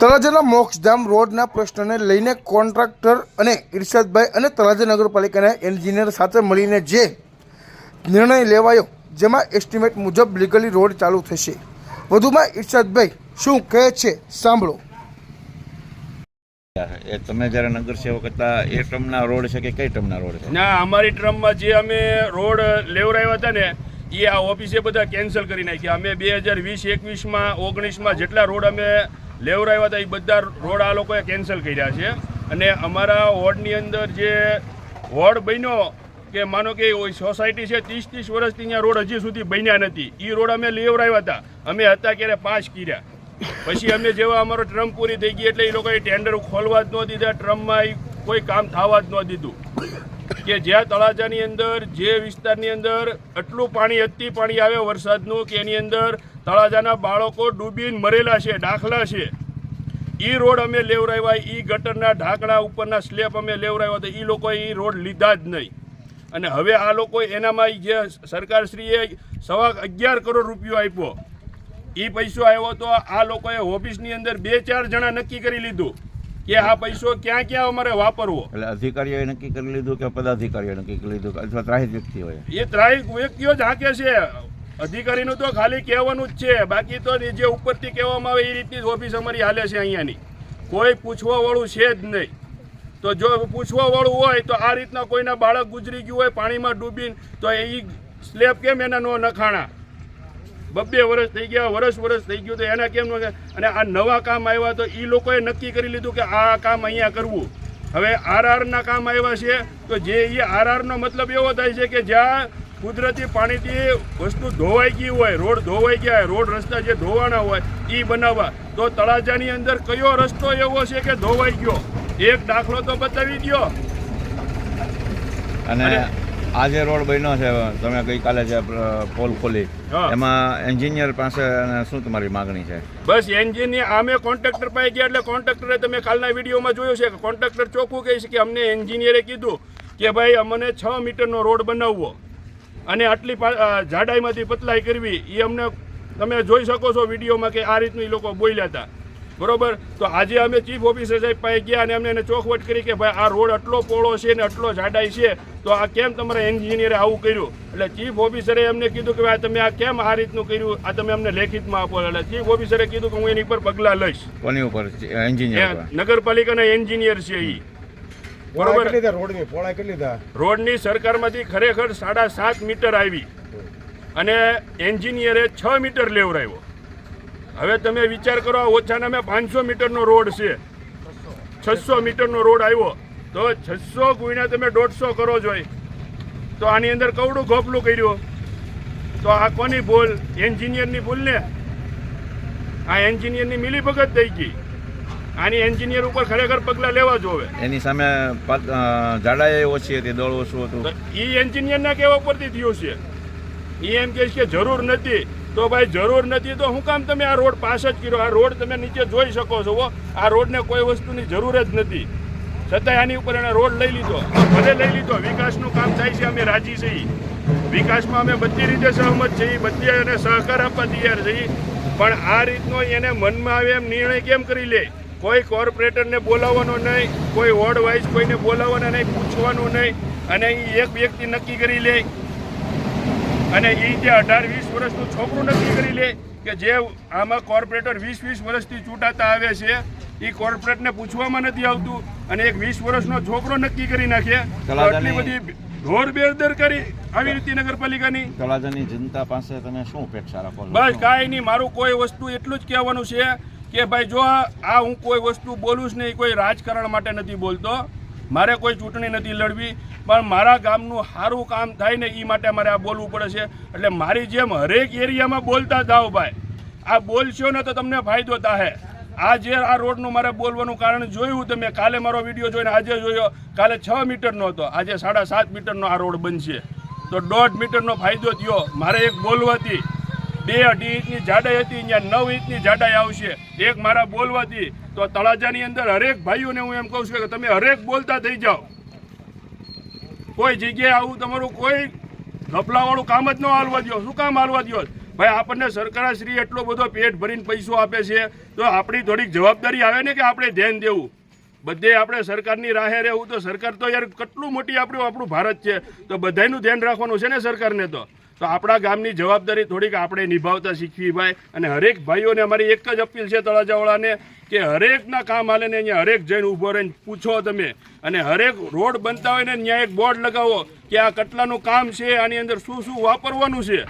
તળાજાના મોક્ષધામ રોડના પ્રશ્નને લઈને કોન્ટ્રાક્ટર અને ઇરશાદભાઈ અને તળાજા નગરપાલિકાના એન્જિનિયર સાથે મળીને જે નિર્ણય લેવાયો, જેમાં એસ્ટિમેટ મુજબ લીગલી રોડ ચાલુ થશે. વધુમાં ઇરશાદભાઈ શું કહે છે? સાંભળો. એ તમે જ્યારે નગર સેવક હતા, એ ટર્મના રોડ છે કે કઈ ટર્મના રોડ છે? ના, અમારી ટ્રમમાં જે અમે રોડ લેવરાવ્યા હતા ને, એ આ ઓફિસે બધા કેન્સલ કરી નાખ્યા. અમે બે હજાર વીસ એકવીસમાં, ઓગણીસમાં જેટલા રોડ અમે લેવરાવ્યા હતા, એ બધા રોડ આ લોકોએ કેન્સલ કર્યા છે. અને અમારા વોર્ડની અંદર જે વોર્ડ બન્યો, કે માનો કે સોસાયટી છે, ત્રીસ ત્રીસ વર્ષથી અહીંયા રોડ હજી સુધી બન્યા નથી. એ રોડ અમે લેવરાવ્યા હતા. અમે હતા ક્યારે પાસ કર્યા. પછી અમે જેવા અમારો ટ્રમ પૂરી થઈ ગઈ એટલે એ લોકોએ ટેન્ડર ખોલવા જ ન દીધા ટ્રમમાં ઈ કોઈ કામ થવા જ ન દીધું. કે જ્યાં તળાજાની અંદર, જે વિસ્તારની અંદર આટલું પાણી, અતિ પાણી આવે વરસાદનું, કે એની અંદર તળાજાના બાળકો ડૂબીને મરેલા છે, દાખલા છે. એ રોડ અમે લેવરાવ્યા એ ગટરના ઢાંકણા ઉપરના સ્લેબ અમે લેવરાવ્યા તો એ લોકોએ એ રોડ લીધા જ નહીં. અને હવે આ લોકો એનામાં જે સરકારશ્રીએ સવા અગિયાર કરોડ રૂપિયો આપ્યો. એ પૈસો આવ્યો તો આ લોકોએ ઓફિસની અંદર બે ચાર જણા નક્કી કરી લીધું કે આ પૈસો ક્યાં ક્યાં અમારે વાપરવો. એટલે અધિકારીઓએ નક્કી કરી લીધું કે પદાધિકારીઓએ નક્કી કરી લીધું અથવા ત્રાહિક વ્યક્તિ હોય. એ ત્રાહિક વ્યક્તિઓ જ હાકે છે. અધિકારીનું તો ખાલી કહેવાનું જ છે. બાકી તો જે ઉપરથી કહેવામાં આવે એ રીતની જ ઓફિસ અમારી હાલે છે અહીંયાની. કોઈ પૂછવા વાળું છે જ નહીં. તો જો પૂછવા વાળું હોય તો આ રીતના કોઈના બાળક ગુજરી ગયું હોય પાણીમાં ડૂબીને તો એ સ્લેબ કેમ એના નો નખાણા? બબ્બે વર્ષ થઈ ગયા વર્ષ વર્ષ થઈ ગયું તો એના કેમ અને આ નવા કામ આવ્યા તો એ લોકોએ નક્કી કરી લીધું કે આ કામ અહીંયા કરવું. હવે આરઆરના કામ આવ્યા છે તો જે એ આરઆરનો મતલબ એવો થાય છે કે જ્યાં કુદરતી પાણીથી વસ્તુ ધોવાઈ ગઈ હોય રોડ ધોવાઈ ગયા હોય રોડ રસ્તા જે ધોવાના હોય એ બનાવવા. તો તળાજાની અંદર કયો રસ્તો એવો છે કે ધોવાઈ ગયો? એક દાખલો તો બતાવી દો અને અને- આ જે રોડ બન્યો છે તમે ગઈકાલે જે પોલ ખોલી. એમાં એન્જિનિયર પાસે શું તમારી માગણી છે? બસ એન્જિનિયર અમે કોન્ટ્રાક્ટર પાસે ગયા એટલે કોન્ટ્રાક્ટરે તમે કાલના વિડીયોમાં જોયું છે કે કોન્ટ્રાક્ટર ચોખ્ખું કહે છે કે અમને એન્જિનિયરે કીધું કે ભાઈ અમને છ મીટરનો રોડ બનાવવો. અને આટલી જાડાઈમાંથી પતલાઈ કરવી એ અમને તમે જોઈ શકો છો વિડીયોમાં કે આ રીતનું એ લોકો બોલ્યા હતા. બરોબર? તો આજે અમે ચીફ ઓફિસર સાહેબ પાસે ગયા અને અમને એને ચોખવટ કરી કે ભાઈ આ રોડ આટલો પોળો છે ને આટલો જાડાઈ છે તો આ કેમ તમારા એન્જિનિયરે આવું કર્યું? એટલે ચીફ ઓફિસરે એમને કીધું કે ભાઈ તમે આ કેમ આ રીતનું કર્યું? આ તમે અમને લેખિતમાં આપો એટલે ચીફ ઓફિસરે કીધું કે હું એની પર પગલાં લઈશ. કોની ઉપર? એન્જિનિયર નગરપાલિકાના એન્જિનિયર છે એ બરોબર? રોડની? પોળા કેટલી થાય રોડની સરકારમાંથી ખરેખર સાડા સાત મીટર આવી. અને એન્જિનિયરે છ મીટર લેવરાવ્યો હવે તમે વિચાર કરો ઓછાના મેં પાંચસો મીટરનો રોડ છે. છસો મીટરનો રોડ આવ્યો. તો છસો ગુણ્યા તમે દોઢસો કરો જોઈ તો આની અંદર કવડું ઘોપલું કર્યું? તો આ કોની ભૂલ? એન્જિનિયરની ભૂલ ને? આ એન્જિનિયરની મિલીભગત થઈ ગઈ. આની એન્જિનિયર ઉપર ખરેખર પગલાં લેવા જોવે એની સામે જાડાઈ ઓછી હતી દળ ઓછું હતું. એ એન્જિનિયરના કેવા પરથી થયું છે. એ એમ કહે છે કે જરૂર નથી. તો ભાઈ જરૂર નથી, તો હું કામ તમે આ રોડ પાસ જ કર્યો? આ રોડ તમે નીચે જોઈ શકો છો. આ રોડને કોઈ વસ્તુની જરૂર જ નથી. છતાંય આની ઉપર એને રોડ લઈ લીધો. ભલે લઈ લીધો, વિકાસનું કામ થાય છે, અમે રાજી છીએ વિકાસમાં અમે બધી રીતે સહમત છીએ બધી એને સહકાર આપવા તૈયાર છીએ પણ આ રીતનો એને મનમાં આવે એમ નિર્ણય કેમ કરી લે? કોઈ કોર્પોરેટરને બોલાવવાનો નહીં, કોઈ વોર્ડ વાઇઝ કોઈને બોલાવવાના નહીં, પૂછવાનું નહીં, અને એ એક વ્યક્તિ નક્કી કરી લે અને એ જે અઢાર વીસ વર્ષનું છોકરું નક્કી કરી લે કે જે આમાં કોર્પોરેટર વીસ વીસ વર્ષથી ચૂંટાતા આવે છે એ કોર્પોરેટને પૂછવામાં નથી આવતું અને એક વીસ વર્ષનો છોકરો નક્કી કરી નાખે આટલી બધી બધી બેરદર કરી આવી રીતે નગરપાલિકાની. તળાજાની જનતા પાસે તમે શું અપેક્ષા રાખો બસ કાંઈ નહીં મારું કોઈ વસ્તુ એટલું જ કહેવાનું છે કે ભાઈ જો આ હું કોઈ વસ્તુ બોલું જ નહીં કોઈ રાજકારણ માટે નથી બોલતો મારે કોઈ ચૂંટણી નથી લડવી પણ મારા ગામનું સારું કામ થાય ને એ માટે મારે આ બોલવું પડે છે. એટલે મારી જેમ હરેક એરિયામાં બોલતા જાઓ ભાઈ. આ બોલશો ને તો તમને ફાયદો થાય આ જે આ રોડનું મારે બોલવાનું કારણ જોયું તમે કાલે મારો વીડિયો જોઈને આજે જોયો. કાલે છ મીટરનો હતો. આજે સાડા સાત મીટરનો આ રોડ બનશે. તો દોઢ મીટરનો ફાયદો થયો. મારે એક બોલવાથી બે અઢી ઇંચની જાડાઈ હતી, અહીંયા નવ ઇંચની જાડાઈ આવશે. એક મારા બોલવાથી. તો તળાજાની અંદર હરેક ભાઈઓને હું એમ કહું છું કે તમે હરેક બોલતા થઈ જાઓ. કોઈ જગ્યાએ આવું તમારું કોઈ ગફલાવાળું કામ જ ન હાલવા દો શું કામ હાલવા દો ભાઈ, આપણને સરકારશ્રી એટલો બધો પેટ ભરીને પૈસો આપે છે, તો આપણી થોડીક જવાબદારી આવે ને કે આપણે ધ્યાન દેવું? બધે આપણે સરકારની રાહે રહેવું તો સરકાર તો યાર કેટલું મોટી આપણું આપણું ભારત છે. તો બધાયનું ધ્યાન રાખવાનું છે ને સરકારને તો. તો આપણા ગામની જવાબદારી થોડીક આપણે નિભાવતા શીખવી ભાઈ. અને હરેક ભાઈઓને અમારી એક જ અપીલ છે તળાજાવાળાને કે હરેકના કામ હાલે ને અહીંયા હરેક જઈને ઊભો રહીને પૂછો તમે. અને હરેક રોડ બનતા હોય ને ત્યાં એક બોર્ડ લગાવો કે આ કટલાનું કામ છે, આની અંદર શું શું વાપરવાનું છે.